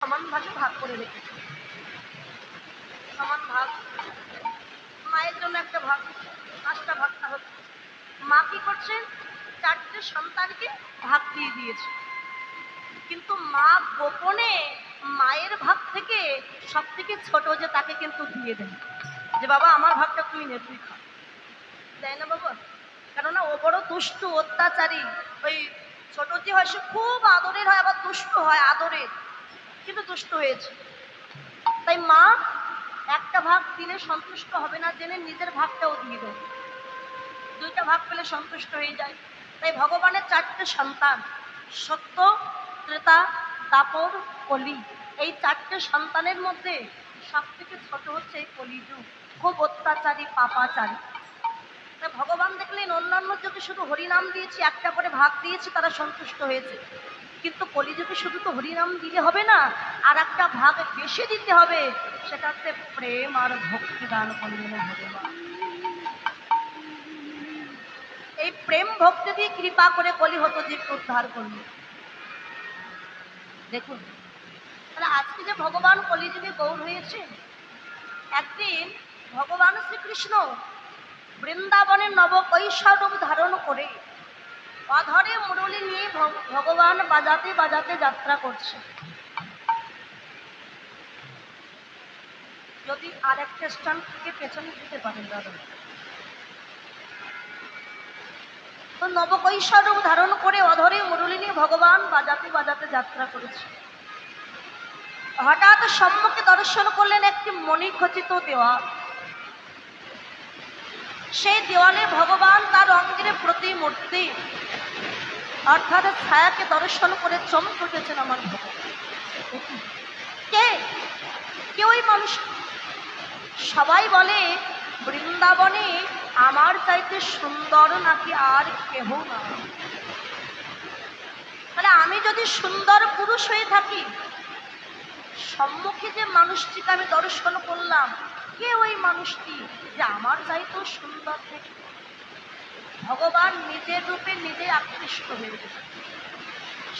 সমান ভাগে ভাগ করে রেখেছে। সমান ভাগ মায়ের জন্য একটা ভাগ, পাঁচটা ভাগটা হচ্ছে। মা কি করছে? চারটে সন্তানকে ভাগ দিয়ে দিয়েছে। কিন্তু মা গোপনে মায়ের ভাগ থেকে সব থেকে ছোট যে তাকে কিন্তু দিয়ে দেন যে বাবা, আমার ভাগটা তুমি নে, তুই খা। দেয় না বাবা? কেননা ও বড় দুষ্টু, অত্যাচারী। ওই ছোট যে হয়, সে খুব আদরের হয়, আবার দুষ্ট হয়, আদরের। কিন্তু দুষ্ট হয়েছে। তাই মা, একটা ভাগ দিলে সন্তুষ্ট হবে না জেনে নিজের ভাগটাও দিয়ে দেয় দুইটা ভাগ পেলে সন্তুষ্ট হয়ে যায়। তাই ভগবানের চারটে সন্তান, সত্য, ত্রেতা, দাপর, কলি। এই চারটে সন্তানের মধ্যে সব থেকে ছোট হচ্ছে এই কলিযুগ। খুব অত্যাচারী, পাপাচারী। তাই ভগবান দেখলেন অন্যান্য যদি শুধু হরিনাম দিয়েছি, একটা করে ভাগ দিয়েছি, তারা সন্তুষ্ট হয়েছে। কিন্তু কলিযুগে শুধু তো হরিনাম দিলে হবে না আর একটা ভাগ বেশি দিতে হবে। সেটা হচ্ছে প্রেম আর ভক্তি দান করলেন ভগবান এই প্রেম ভক্তি দিয়ে কৃপা করে কলি হতো জীবকে উদ্ধার করল। দেখুন, তাহলে আজকে যে ভগবান কলিযুগে গৌর হয়েছে, একদিন ভগবান শ্রীকৃষ্ণ বৃন্দাবনের নব কৈশোরূপ ধারণ করে অধরে মুরলি নিয়ে ভগ- ভগবান বাজাতে বাজাতে যাত্রা করছে। যদি আরেকটা স্থান থেকে পেছনে দিতে পারেন দাদা। তো নবকৈশোরূপ ধারণ করে অধরে মুরলি ভগবান বাজাতে বাজাতে যাত্রা করেছে। হঠাৎ সম্মুখে দর্শন করলেন একটি মণিখচিত দেওয়াল। সেই দেওয়ালে ভগবান তার অঙ্গের প্রতিমূর্তি অর্থাৎ ছায়াকে দর্শন করে চমক উঠেছেন আমার কে? কে ওই মানুষ? সবাই বলে, বৃন্দাবনে আমার চাইতে সুন্দর নাকি আর কেহ না তাহলে আমি যদি সুন্দর পুরুষ হয়ে থাকি, সম্মুখে যে মানুষটিকে আমি দর্শন করলাম, কে ওই মানুষটি যে আমার চাইতেও সুন্দর থেকে ভগবান নিজের রূপে নিজে আকৃষ্ট হয়ে গেছে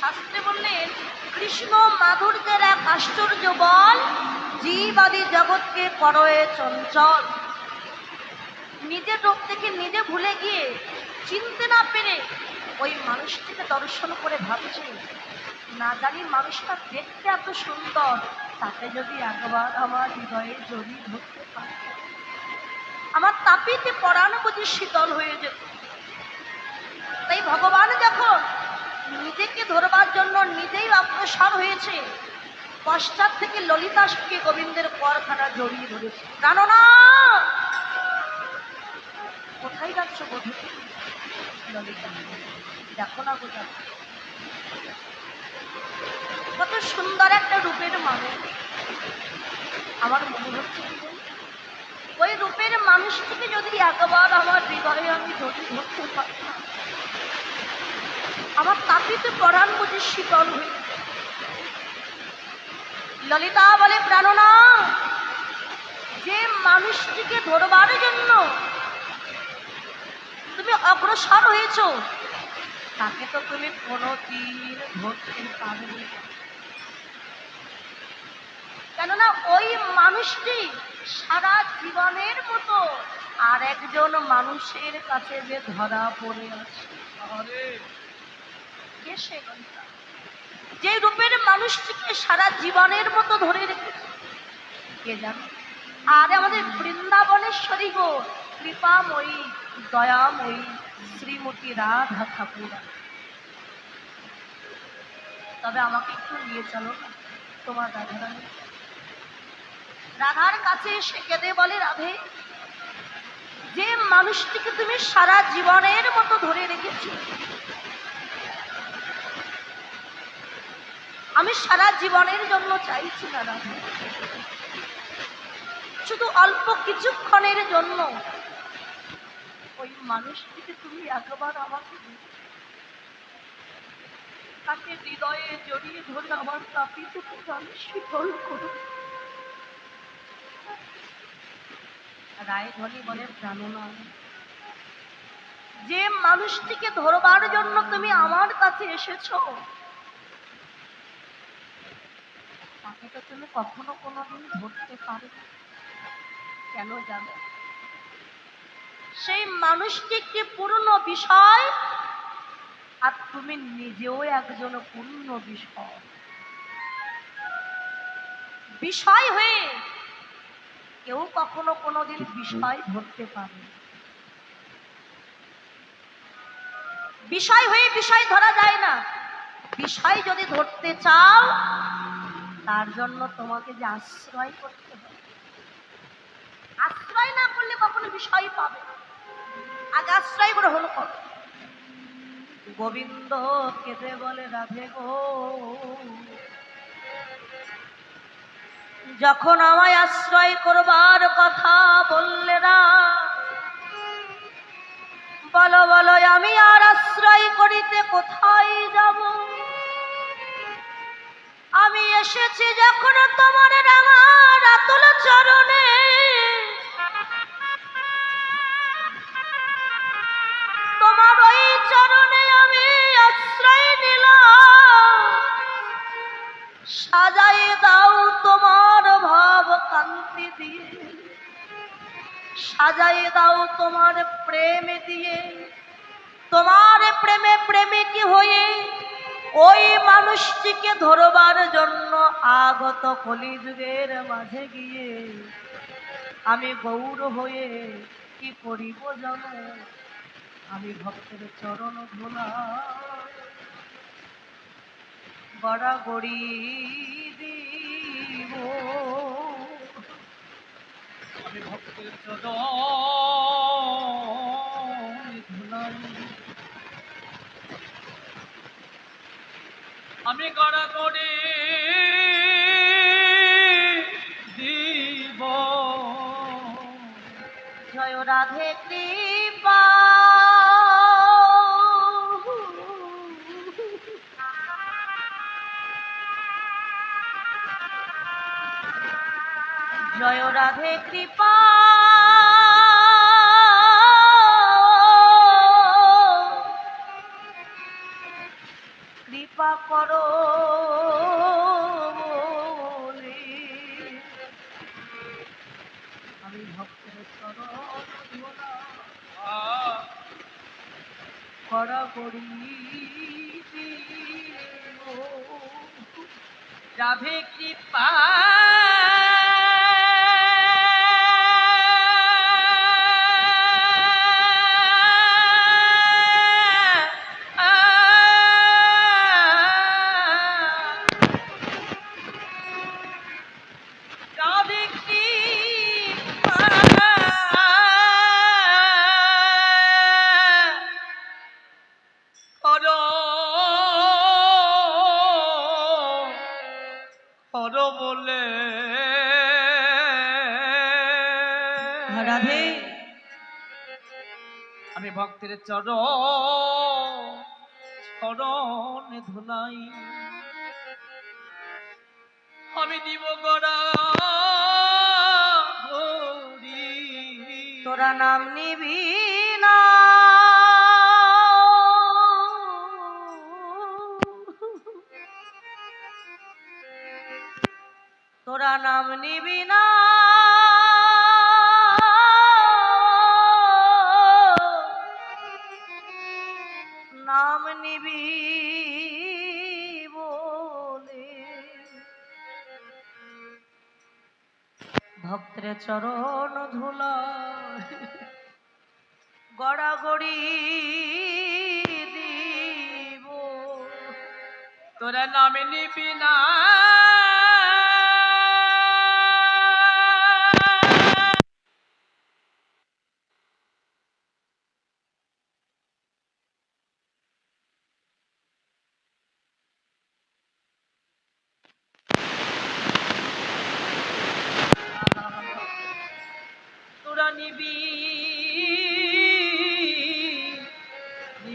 শাস্ত্রে বললেন, কৃষ্ণ মাধুর্যের এক আশ্চর্য বল জীবাদি জগৎকে করয়ে চঞ্চল। নিজের রূপ থেকে নিজে ভুলে গিয়ে চিনতে না পেরে ওই মানুষটিকে দর্শন করে ভাবছে, না জানি মানুষটা দেখতে এত সুন্দর তাকে যদি একবার আমার হৃদয়ে জড়িয়ে ধরতে পারত আমার তাপিতে বুঝি শীতল হয়ে যেত। তাই ভগবান যখন নিজেকে ধরবার জন্য নিজেই অগ্রসর হয়েছে, পশ্চাৎ থেকে ললিতা ললিতাসকে গোবিন্দের পরখানা জড়িয়ে ধরেছে। জানো না কোথায় যাচ্ছ বোধ? ললিতা, দেখো না কোথায়। কত সুন্দর একটা রূপের মানুষ। আমার মনে হচ্ছে? ওই রূপের মানুষটিকে যদি একবার আমার হৃদয়ে আমি জড়িয়ে ধরতে পারতাম আমার তাপিতে পরাণ বুঝি শীতল হয়ে ললিতা বলে, প্রাণনা, যে মানুষটিকে ধরবার জন্য তুমি অগ্রসর হয়েছ, তাকে তো তুমি কোনোদিন ধরতে পারবে কেননা ওই মানুষটি সারা জীবনের মতো আর একজন মানুষের কাছে যে ধরা পড়ে আছে। যে রূপের মানুষটিকে সারা জীবনের মতো ধরে রেখেছে আর আমাদের বৃন্দাবনেশ্বরী গো, কৃপাময়ী, দয়াময়ী, শ্রীমতী রাধা ঠাকুর। তবে আমাকে একটু নিয়ে চলো তোমার রাধারানী। রাধার কাছে এসে কেঁদে বলে, রাধে, যে মানুষটিকে তুমি সারা জীবনের মতো ধরে রেখেছো, আমি সারা জীবনের জন্য চাইছি না রাধা। শুধু অল্প কিছুক্ষণের জন্য ওই মানুষটিকে তুমি একবার আমাকে তাকে হৃদয়ে জড়িয়ে ধরে আমার তাপিত প্রাণ শীতল করো। রায় ধনী বলে প্রাণনা যে মানুষটিকে ধরবার জন্য তুমি আমার কাছে এসেছ, তাকে তো তুমি কখনো কোনোদিন ধরতে পারো কেন জানো? সেই মানুষটি একটি পূর্ণ বিষয়, আর তুমি নিজেও একজন পূর্ণ বিষয়। বিষয় হয়ে কেউ কখনো কোনোদিন বিষয় ধরতে পারে বিষয় হয়ে বিষয় ধরা যায় না। বিষয় যদি ধরতে চাও তার জন্য তোমাকে যে আশ্রয় করতে হবে। আশ্রয় না করলে কখনো বিষয় পাবে। আগে আশ্রয় গ্রহণ করো। গোবিন্দ কেঁদে বলে রাধে গো। যখন আমায় আশ্রয় করবার কথা বললে না, বলো বলো, আমি আর আশ্রয় করিতে কোথায় যাব? আমি এসেছি যখন তোমার রাঙা রাতুল চরণে। তোমার ওই চরণে আমি আশ্রয় নিলাম। সাজাই দাও তোমার ভাব কান্তি দিয়ে। সাজাই দাও তোমার প্রেম দিয়ে। তোমার প্রেমে প্রেমে কি হয়ে ওই মানুষটিকে ধরবার জন্য আগত কলিযুগের মাঝে গিয়ে আমি গৌর হয়ে কি করিব জানো? আমি ভক্তের চরণ ধোলা। গড়াগড়ি দিব। আমি গড়া করে দিব। জয় রাধে কৃপা জয় রাধে কৃপা। কৃপা করো। রাধে আমি ভক্তের চর চরণ ধুলাই। আমি দিব গড়া তোরা নাম নিবি না। তোরা নাম নিবি না। চরণ ধুলা। গড়াগড়ি দিব। তোরা নামে নিবি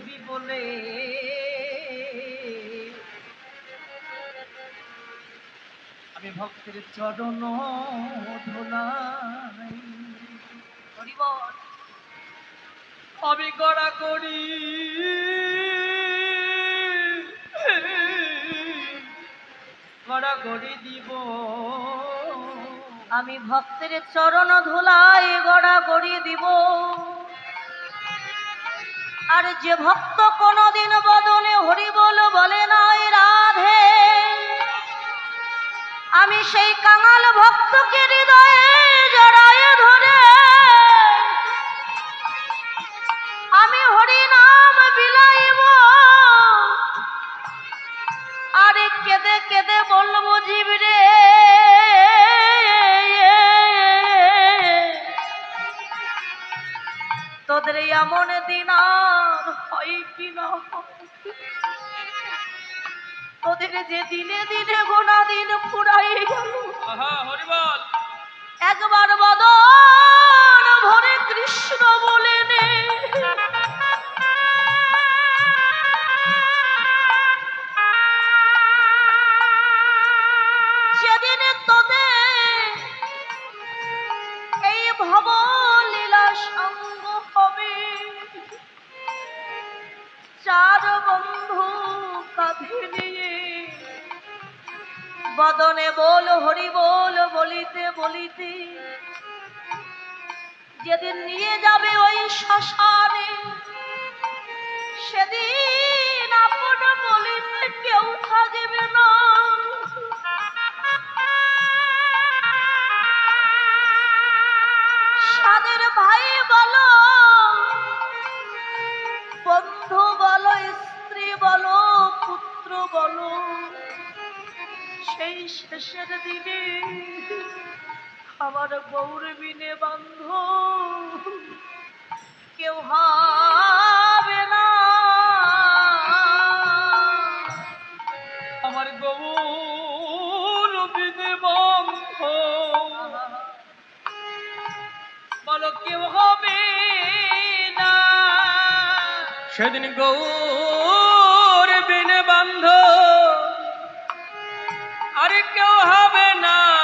নিবি বলে। আমি ভক্তের চরণ ধোলাই। আমি গড়া করি। গড়াগড়ি দিব। আমি ভক্তের চরণ ধুলাই গড়া গড়িয়ে দিব। আর যে ভক্ত কোনদিন বদনে হরি বল বলে নাই, রাধে। আমি সেই কাঙাল ভক্তকে হৃদয়ে জড়ায় ধরে। আমি হরি নাম বিলাইব। আরে কেঁদে কেঁদে বলব জীব রে তোদের এমন দিন আর হয় কি না তোদের যে দিনে দিনে গোনা দিন ফুরাই গেল। একবার বদন ভরে কৃষ্ণ বলে নে। বল হরি বল বলিতে বলিতে। যেদিন নিয়ে যাবে ওই শ্মশানে সেদিন আমার গৌরবিনে বান্ধ। কেউ হবে না। আমার গৌর বিনে বন্ধ। বলো, কেউ হবে না। সেদিন গৌর বিনে বন্ধ। আরে কেউ হবে না।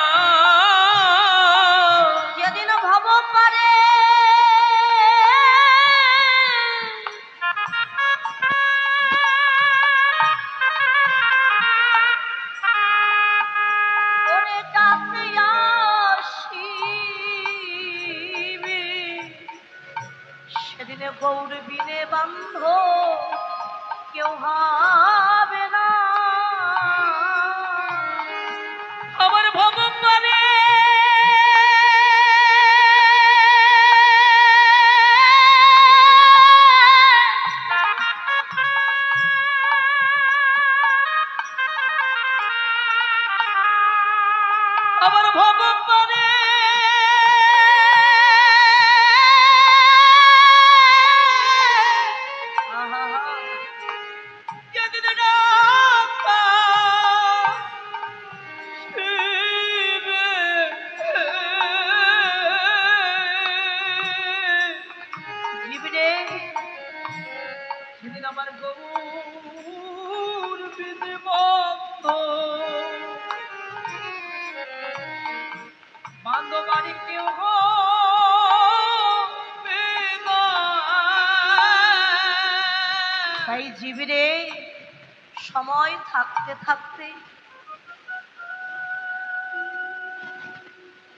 থাকতে থাকতে।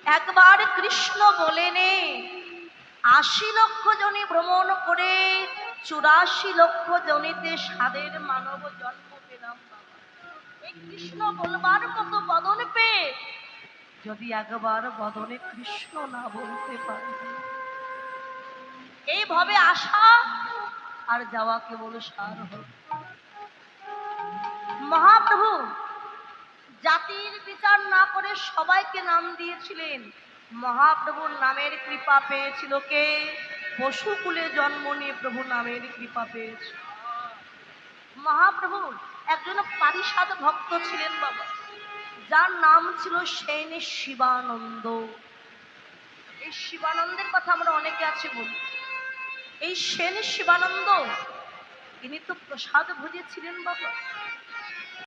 একবার কৃষ্ণ বলেনে, আশি লক্ষ জনে ভ্রমণ করে, চুরাশি লক্ষ জনিতে স্বাদের মানব জন্ম পেলাম এই কৃষ্ণ বলবার মতো বদন পেয়ে যদি একবার বদনে কৃষ্ণ না বলতে পারে। এইভাবে আসা আর যাওয়া কেবল সার হল মহাপ্রভু, জাতির বিচার না করে সবাইকে নাম দিয়েছিলেন। মহাপ্রভুর নামের কৃপা পেয়েছিল কে? পশুকুলে জন্ম নিয়ে প্রভু নামের কৃপা পেয়েছে মহাপ্রভু একজন পারিষাদ ভক্ত ছিলেন বাবা। যার নাম ছিল সেন শিবানন্দ। এই শিবানন্দের কথা আমরা অনেকে আছে বলি। এই সেন শিবানন্দ, তিনি তো প্রসাদ ভুজেছিলেন বাবা।